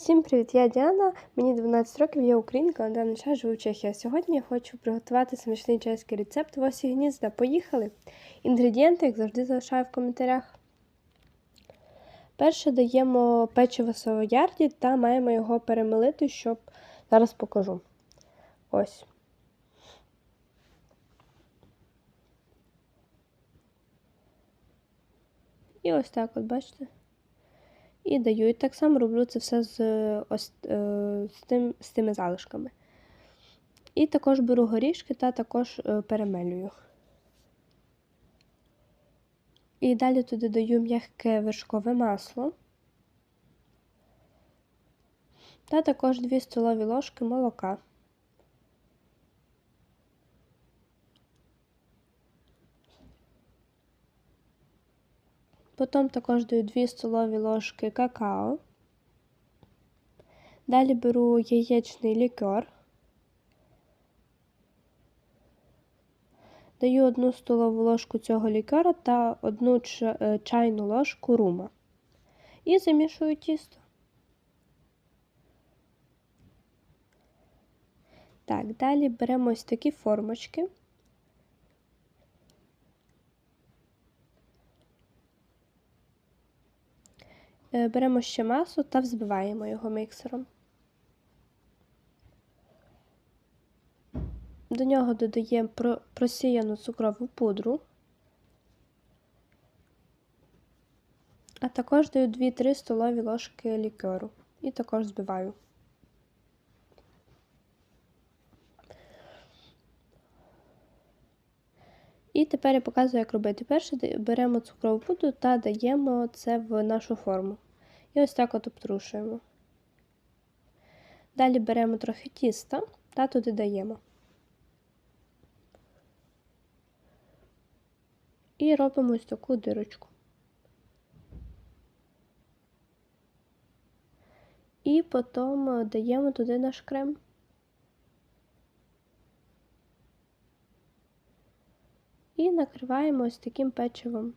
Всім привіт! Я Діана, мені 12 років, я українка, на даний час живу в Чехії. Сьогодні я хочу приготувати смачний чеський рецепт восі гнізда. Поїхали! Інгредієнти, як завжди, залишаю в коментарях. Перше даємо печиво савоярді та маємо його перемелити, щоб зараз покажу. Ось. І ось так, от бачите? І даю. І так само роблю це все з ось, е, з, тим, з тими залишками. І також беру горішки та також е, перемелюю. І далі туди даю м'яке вершкове масло. Та також 2 столові ложки молока. Потім також даю 2 столові ложки какао. Далі беру яєчний лікер. Даю 1 столову ложку цього лікера та 1 чайну ложку рума. І замішую тісто. Так, далі беремо ось такі формочки. Беремо ще масу та взбиваємо його міксером. До нього додаємо просіяну цукрову пудру, а також даю 2-3 столові ложки лікеру і також збиваю. І тепер я показую, як робити. Перше беремо цукрову пудру та даємо це в нашу форму. І ось так от обтрушуємо. Далі беремо трохи тіста та туди даємо. І робимо ось таку дирочку. І потім даємо туди наш крем. І накриваємо ось таким печивом.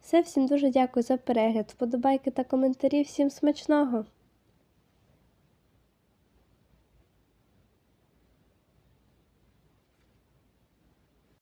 Все, всім дуже дякую за перегляд, вподобайки та коментарі. Всім смачного!